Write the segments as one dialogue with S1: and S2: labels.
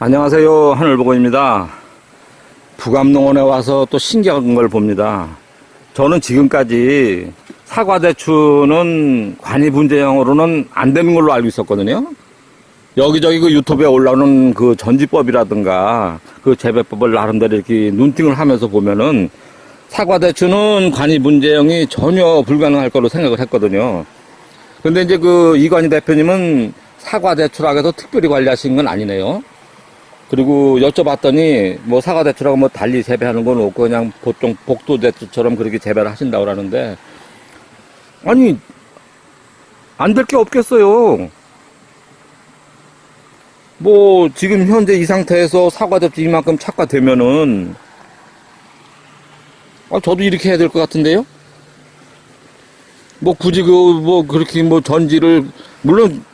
S1: 안녕하세요. 하늘보건입니다. 부감농원에 와서 또 신기한 걸 봅니다. 저는 지금까지 사과 대추는 관이 분재형으로는 안 되는 걸로 알고 있었거든요. 여기저기 그 유튜브에 올라오는 그 전지법이라든가 그 재배법을 나름대로 이렇게 눈팅을 하면서 보면은 사과 대추는 관이 분재형이 전혀 불가능할 거로 생각을 했거든요. 근데 이제 그 이관희 대표님은 사과 대추라고 해서 특별히 관리하신 건 아니네요. 그리고 여쭤봤더니 뭐 사과 대추라고 뭐 달리 재배하는 건 없고 그냥 보통 복도 대추처럼 그렇게 재배를 하신다고 그러는데 아니 안 될 게 없겠어요. 뭐 지금 현재 이 상태에서 사과 대추 이만큼 착과되면은 아 저도 이렇게 해야 될 것 같은데요. 뭐 굳이 그 뭐 그렇게 뭐 전지를 물론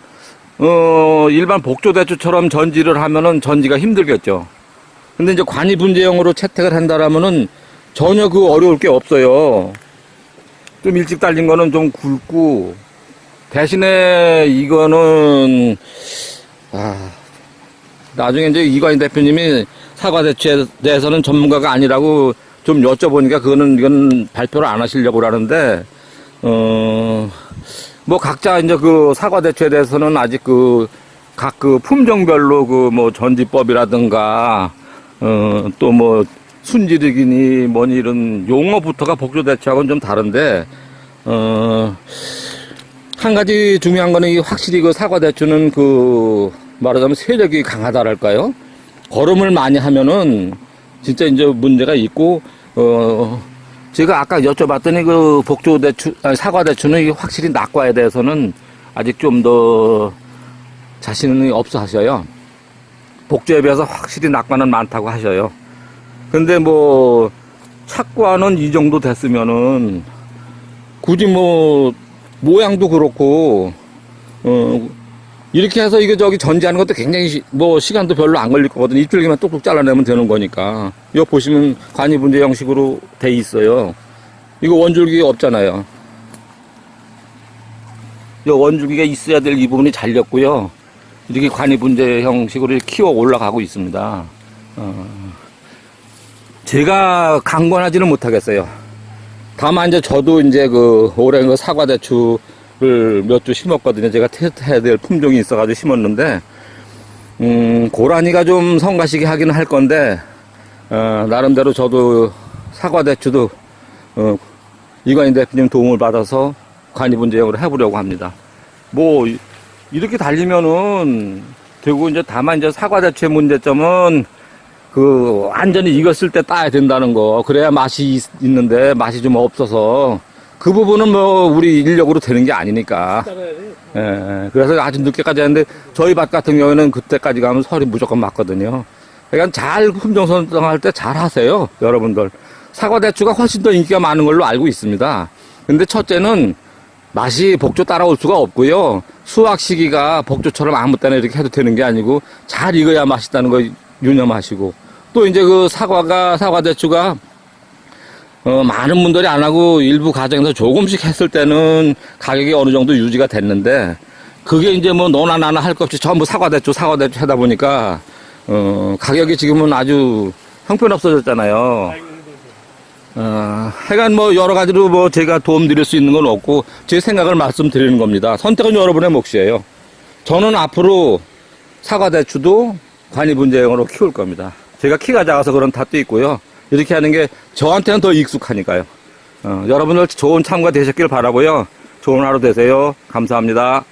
S1: 어 일반 복조대추처럼 전지를 하면은 전지가 힘들겠죠. 근데 이제 관이 분재형으로 채택을 한다라면은 전혀 그 어려울 게 없어요. 좀 일찍 달린 거는 좀 굵고 대신에 이거는 아 나중에 이제 이관희 대표님이 사과 대추에 대해서는 전문가가 아니라고 좀 여쭤보니까 그거는 이건 발표를 안 하시려고 그러는데 어, 뭐 각자 이제 그 사과 대추에 대해서는 아직 그 각 그 품종별로 그 뭐 전지법이라든가 어, 또 뭐 순지르기니 뭐니 이런 용어부터가 복조 대추하고는 좀 다른데 어, 한 가지 중요한 거는 이 확실히 그 사과 대추는 그 말하자면 세력이 강하다랄까요? 걸음을 많이 하면은 진짜 이제 문제가 있고 어 제가 아까 여쭤봤더니 그 복조 대추 아니 사과 대추는 확실히 낙과에 대해서는 아직 좀 더 자신이 없어 하셔요. 복조에 비해서 확실히 낙과는 많다고 하셔요. 근데 뭐 착과는 이 정도 됐으면은 굳이 뭐 모양도 그렇고 어 이렇게 해서 이거 저기 전지하는 것도 굉장히 시- 뭐 시간도 별로 안 걸릴 거거든요. 이줄기만 뚝뚝 잘라내면 되는 거니까. 이거 보시면 관이 분재 형식으로 돼 있어요. 이거 원줄기 없잖아요. 이 원줄기가 있어야 될 이 부분이 잘렸고요. 이렇게 관이 분재 형식으로 키워 올라가고 있습니다. 어, 제가 강권하지는 못하겠어요. 다만 이제 저도 이제 그 올해 그 사과 대추 를 몇 주 심었거든요. 제가 테스트해야 될 품종이 있어가지고 심었는데 음 고라니가 좀 성가시게 하기는 할 건데 어, 나름대로 저도 사과 대추도 어, 이관희 대표님 도움을 받아서 관이 분재형으로 해보려고 합니다. 뭐 이- 이렇게 달리면은 되고 이제 다만 이제 사과 대추의 문제점은 그 완전히 익었을 때 따야 된다는 거 그래야 맛이 있, 있는데 맛이 좀 없어서 그 부분은 뭐 우리 인력으로 되는 게 아니니까. 예, 예. 그래서 아주 늦게까지 하는데 저희 밭 같은 경우에는 그때까지 가면 설이 무조건 맞거든요. 그러니까 잘 품종 선정할 때 잘 하세요 여러분들. 사과 대추가 훨씬 더 인기가 많은 걸로 알고 있습니다. 근데 첫째는 맛이 복조 따라올 수가 없고요. 수확 시기가 복조처럼 아무 때나 이렇게 해도 되는 게 아니고 잘 익어야 맛있다는 거 유념하시고. 또 이제 그 사과가 사과 대추가 어, 많은 분들이 안 하고 일부 가정에서 조금씩 했을 때는 가격이 어느 정도 유지가 됐는데 그게 이제 뭐 너나 나나 할 것 없이 전부 사과 대추 사과 대추 하다 보니까 어, 가격이 지금은 아주 형편없어졌잖아요. 어, 하여간 뭐 여러 가지로 뭐 제가 도움 드릴 수 있는 건 없고 제 생각을 말씀드리는 겁니다. 선택은 여러분의 몫이에요. 저는 앞으로 사과대추도 관이분재형으로 키울 겁니다. 제가 키가 작아서 그런 탓도 있고요. 이렇게 하는 게 저한테는 더 익숙하니까요. 어, 여러분들 좋은 참가 되셨길 바라고요. 좋은 하루 되세요. 감사합니다.